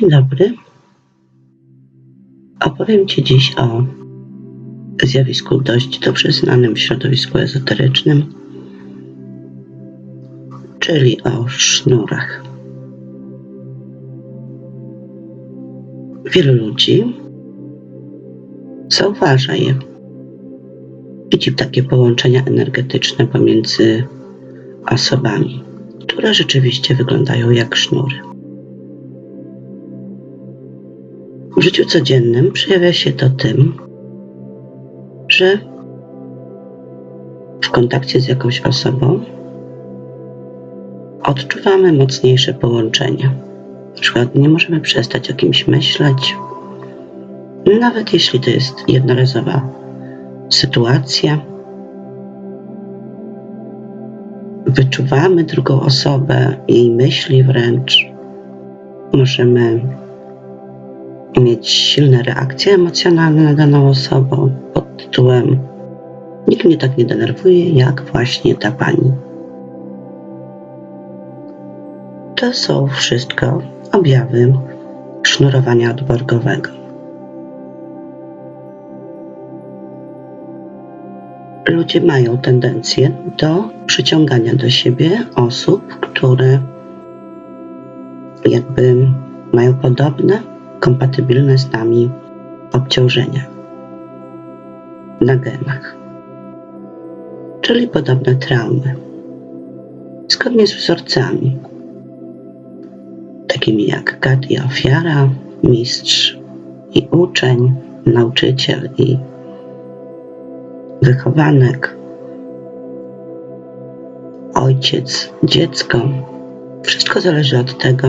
Dzień dobry. Opowiem Ci dziś o zjawisku dość dobrze znanym w środowisku ezoterycznym, czyli o sznurach. Wielu ludzi zauważa je. Widzi takie połączenia energetyczne pomiędzy osobami, które rzeczywiście wyglądają jak sznury. W życiu codziennym przejawia się to tym, że w kontakcie z jakąś osobą odczuwamy mocniejsze połączenia. Na przykład nie możemy przestać o kimś myśleć, nawet jeśli to jest jednorazowa sytuacja. Wyczuwamy drugą osobę, jej myśli wręcz. Możemy mieć silne reakcje emocjonalne na daną osobę pod tytułem Nikt mnie tak nie denerwuje, jak właśnie ta pani. To są wszystko objawy sznurowania odborgowego. Ludzie mają tendencję do przyciągania do siebie osób, które jakby mają podobne, kompatybilne z nami obciążenia. Na genach, czyli podobne traumy, zgodnie z wzorcami, takimi jak gad i ofiara, mistrz i uczeń, nauczyciel i wychowanek, ojciec, dziecko. Wszystko zależy od tego,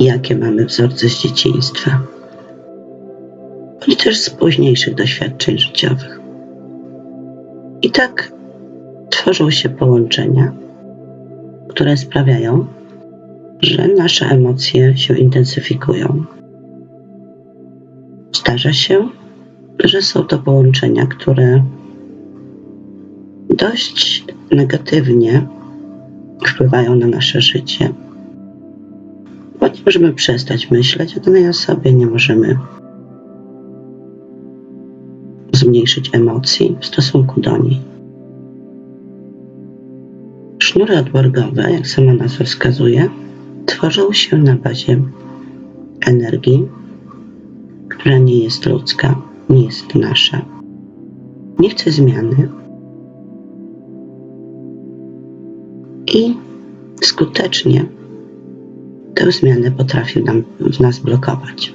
jakie mamy wzorce z dzieciństwa, bądź też z późniejszych doświadczeń życiowych. I tak tworzą się połączenia, które sprawiają, że nasze emocje się intensyfikują. Zdarza się, że są to połączenia, które dość negatywnie wpływają na nasze życie. Możemy przestać myśleć o danej osobie, nie możemy zmniejszyć emocji w stosunku do niej. Sznury odborgowe, jak sama nazwa wskazuje, tworzą się na bazie energii, która nie jest ludzka, nie jest nasza. Nie chce zmiany i skutecznie tę zmianę potrafi nam, w nas blokować.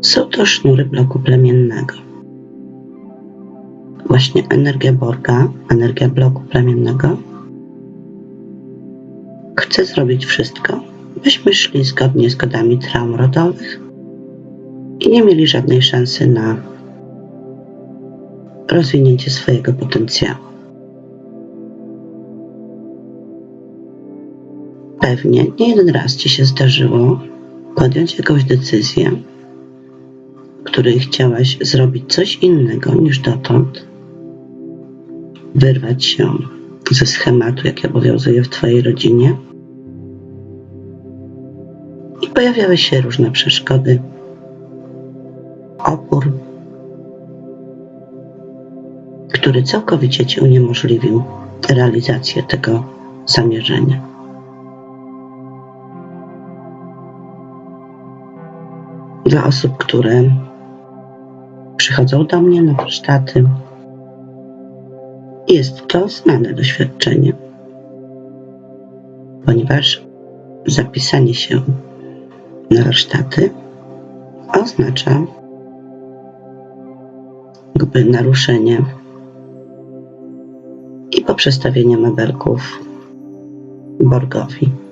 Są to sznury bloku plemiennego. Właśnie energia Borga, energia bloku plemiennego, chce zrobić wszystko, byśmy szli zgodnie z kodami traum rodowych i nie mieli żadnej szansy na rozwinięcie swojego potencjału. Pewnie nie jeden raz Ci się zdarzyło podjąć jakąś decyzję, której chciałaś zrobić coś innego niż dotąd, wyrwać się ze schematu, jaki obowiązuje w Twojej rodzinie. I pojawiały się różne przeszkody, opór, który całkowicie Ci uniemożliwił realizację tego zamierzenia. Dla osób, które przychodzą do mnie na warsztaty, jest to znane doświadczenie, ponieważ zapisanie się na warsztaty oznacza jakby naruszenie i poprzestawienie mebelków Borgowi.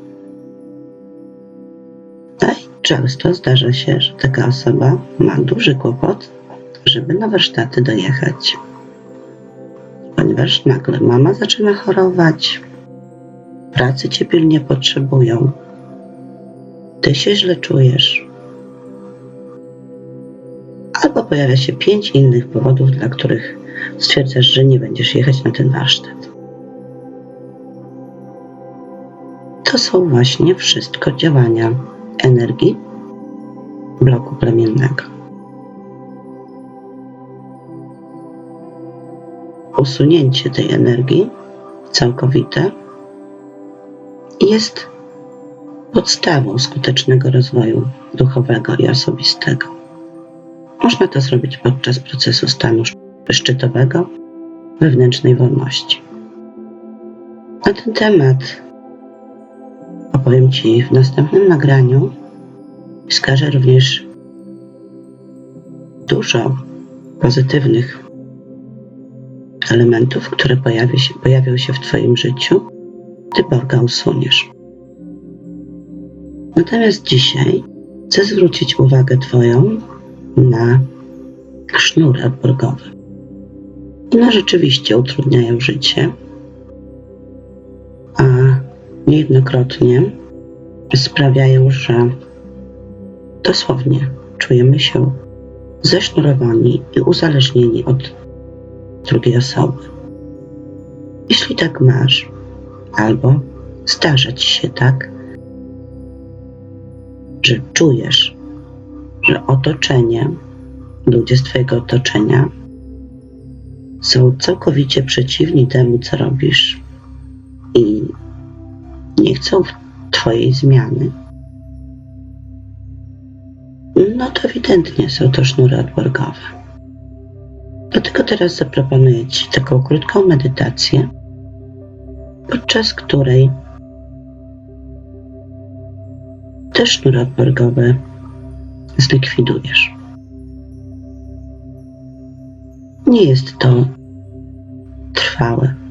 Często zdarza się, że taka osoba ma duży kłopot, żeby na warsztaty dojechać. Ponieważ nagle mama zaczyna chorować, pracy cię pilnie potrzebują, ty się źle czujesz, albo pojawia się pięć innych powodów, dla których stwierdzasz, że nie będziesz jechać na ten warsztat. to są właśnie wszystko działania energii bloku plemiennego. Usunięcie tej energii całkowite jest podstawą skutecznego rozwoju duchowego i osobistego. Można to zrobić podczas procesu stanu szczytowego wewnętrznej wolności. Na ten temat opowiem Ci w następnym nagraniu. Wskażę również dużo pozytywnych elementów, które pojawi się, pojawią się w Twoim życiu, gdy Boga usuniesz. Natomiast dzisiaj chcę zwrócić uwagę Twoją na sznury odborgowe. One rzeczywiście utrudniają życie, niejednokrotnie sprawiają, że dosłownie czujemy się zesznurowani i uzależnieni od drugiej osoby. Jeśli tak masz, albo zdarza ci się tak, że czujesz, że otoczenie, ludzie z Twojego otoczenia są całkowicie przeciwni temu, co robisz i nie chcą Twojej zmiany, no to ewidentnie są to sznury odborgowe. Dlatego teraz zaproponuję Ci taką krótką medytację, podczas której te sznury odborgowe zlikwidujesz. Nie jest to trwałe.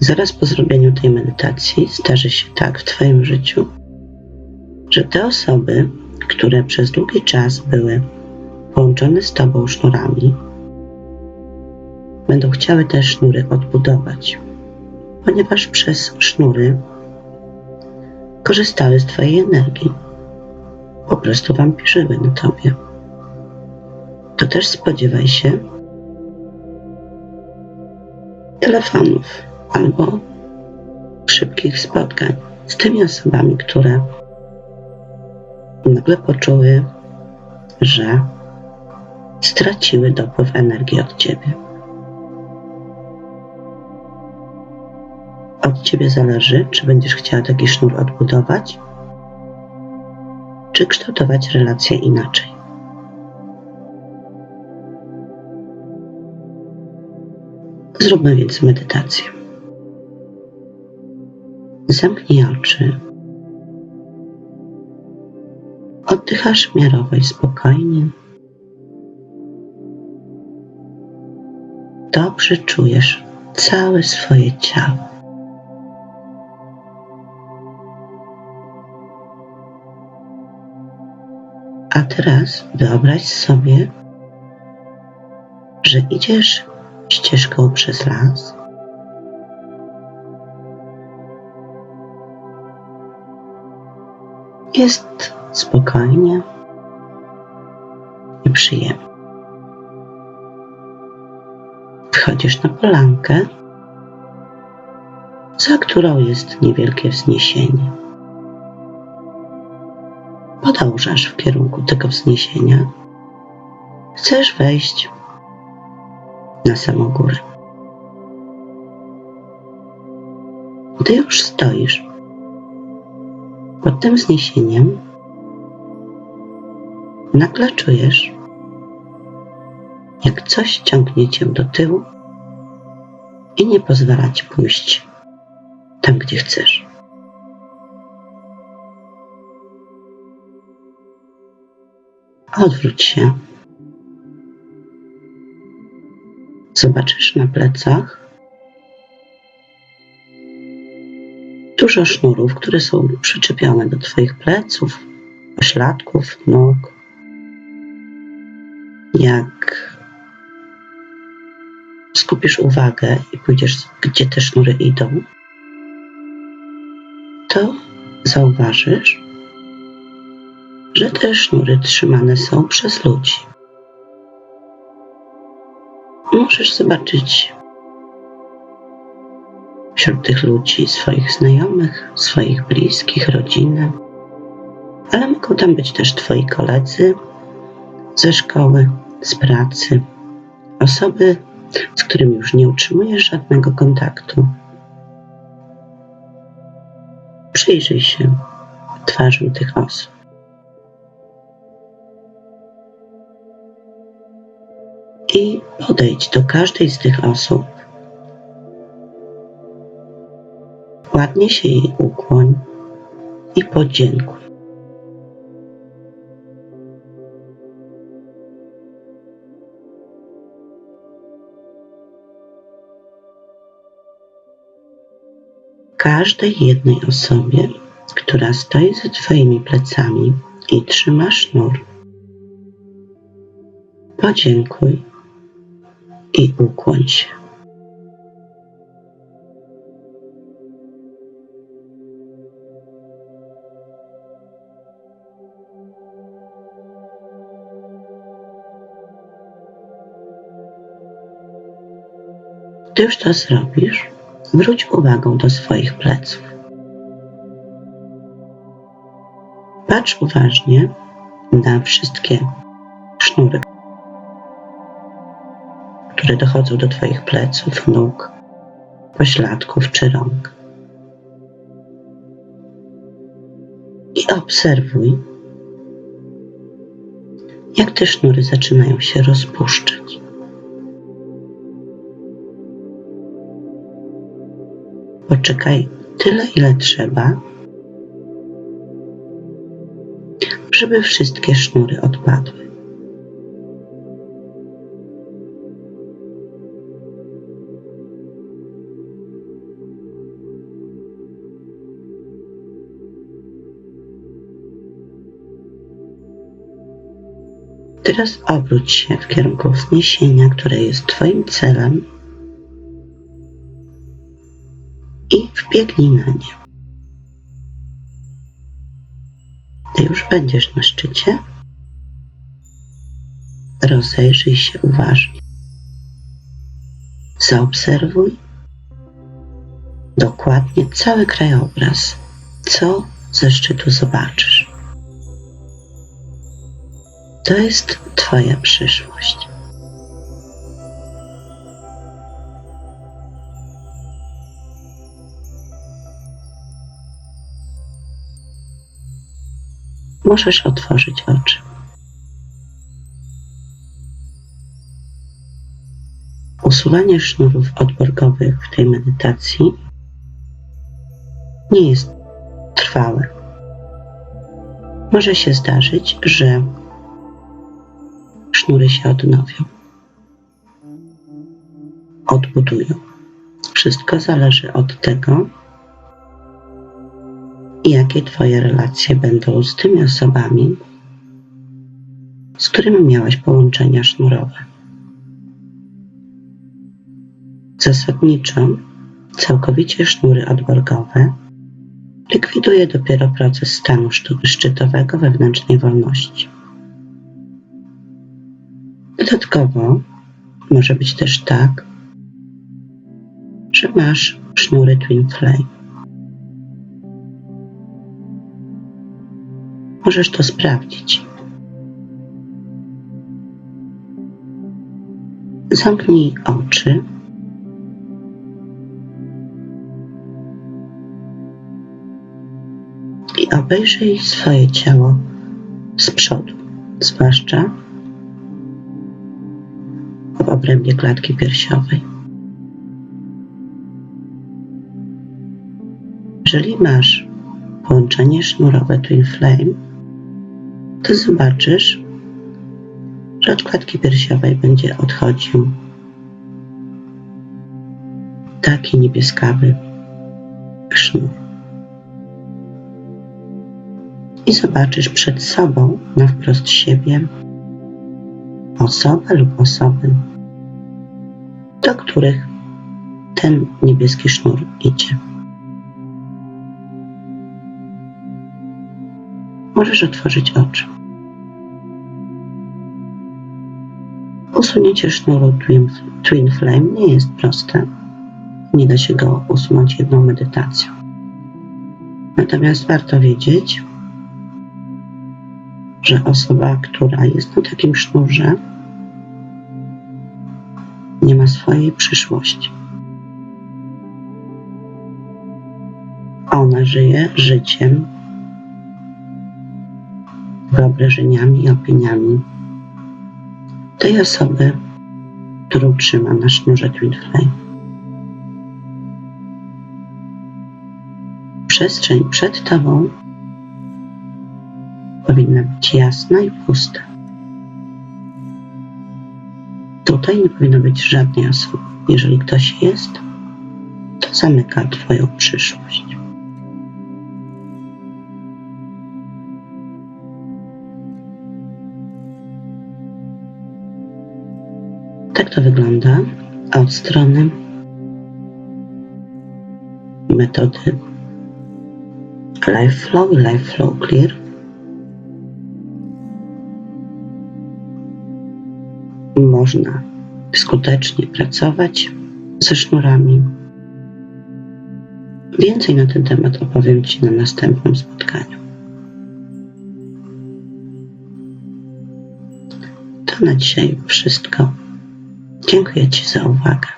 Zaraz po zrobieniu tej medytacji zdarzy się tak w Twoim życiu, że te osoby, które przez długi czas były połączone z Tobą sznurami, będą chciały te sznury odbudować, ponieważ przez sznury korzystały z Twojej energii. Po prostu wampirzyły na Tobie. To też spodziewaj się telefonów albo szybkich spotkań z tymi osobami, które nagle poczuły, że straciły dopływ energii od Ciebie. Od Ciebie zależy, czy będziesz chciała taki sznur odbudować, czy kształtować relacje inaczej. Zróbmy więc medytację. Zamknij oczy. Oddychasz miarowo i spokojnie. Dobrze czujesz całe swoje ciało. A teraz wyobraź sobie, że idziesz ścieżką przez las. Jest spokojnie i przyjemnie. Wchodzisz na polankę, za którą jest niewielkie wzniesienie. Podążasz w kierunku tego wzniesienia. Chcesz wejść na samą górę. Gdy już stoisz pod tym wzniesieniem, nagle czujesz, jak coś ciągnie cię do tyłu i nie pozwala ci pójść tam, gdzie chcesz. Odwróć się Zobaczysz na plecach dużo sznurów, które są przyczepione do Twoich pleców, pośladków, nóg. Jak skupisz uwagę i pójdziesz, gdzie te sznury idą, to zauważysz, że te sznury trzymane są przez ludzi możesz zobaczyć wśród tych ludzi swoich znajomych, swoich bliskich, rodziny, ale mogą tam być też Twoi koledzy ze szkoły, z pracy, osoby, z którymi już nie utrzymujesz żadnego kontaktu. Przyjrzyj się twarzom tych osób. I podejdź do każdej z tych osób. Ładnie się jej ukłoń i podziękuj. każdej jednej osobie, która stoi za Twoimi plecami i trzyma sznur. Podziękuj i ukłoń się. Gdy już to zrobisz, Wróć uwagą do swoich pleców. Patrz uważnie na wszystkie sznury, które dochodzą do Twoich pleców, nóg, pośladków czy rąk. I obserwuj, jak te sznury zaczynają się rozpuszczać. Poczekaj tyle, ile trzeba, żeby wszystkie sznury odpadły. Teraz obróć się w kierunku wzniesienia, które jest Twoim celem i wbiegnij na nie. Gdy już będziesz na szczycie, rozejrzyj się uważnie. Zaobserwuj dokładnie cały krajobraz, co ze szczytu zobaczysz. To jest Twoja przyszłość. Możesz otworzyć oczy. Usuwanie sznurów odborgowych w tej medytacji nie jest trwałe. Może się zdarzyć, że sznury się odnowią, odbudują. Wszystko zależy od tego, jakie Twoje relacje będą z tymi osobami, z którymi miałeś połączenia sznurowe. Zasadniczo całkowicie sznury odborgowe likwiduje dopiero proces stanu szczytowego wewnętrznej wolności. Dodatkowo może być też tak, że masz sznury Twin Flame Możesz to sprawdzić. Zamknij oczy. I obejrzyj swoje ciało z przodu, zwłaszcza w obrębie klatki piersiowej. Jeżeli masz połączenie sznurowe Twin Flame, to zobaczysz, że od klatki piersiowej będzie odchodził taki niebieskawy sznur. I zobaczysz przed sobą, na wprost siebie, osobę lub osoby, do których ten niebieski sznur idzie. Możesz otworzyć oczy. Usunięcie sznuru Twin, Twin Flame nie jest proste. nie da się go usunąć jedną medytacją. Natomiast warto wiedzieć, że osoba, która jest na takim sznurze, nie ma swojej przyszłości. Ona żyje życiem, wyobrażeniami i opiniami tej osoby, którą trzyma na sznurze Twin Flame. Przestrzeń przed Tobą powinna być jasna i pusta. Tutaj nie powinno być żadnej osoby. Jeżeli ktoś jest, to zamyka Twoją przyszłość. To wygląda od strony metody Life Flow i Life Flow Clear. Można skutecznie pracować ze sznurami. Więcej na ten temat opowiem Ci na następnym spotkaniu. To na dzisiaj wszystko. Dziękuję Ci za uwagę.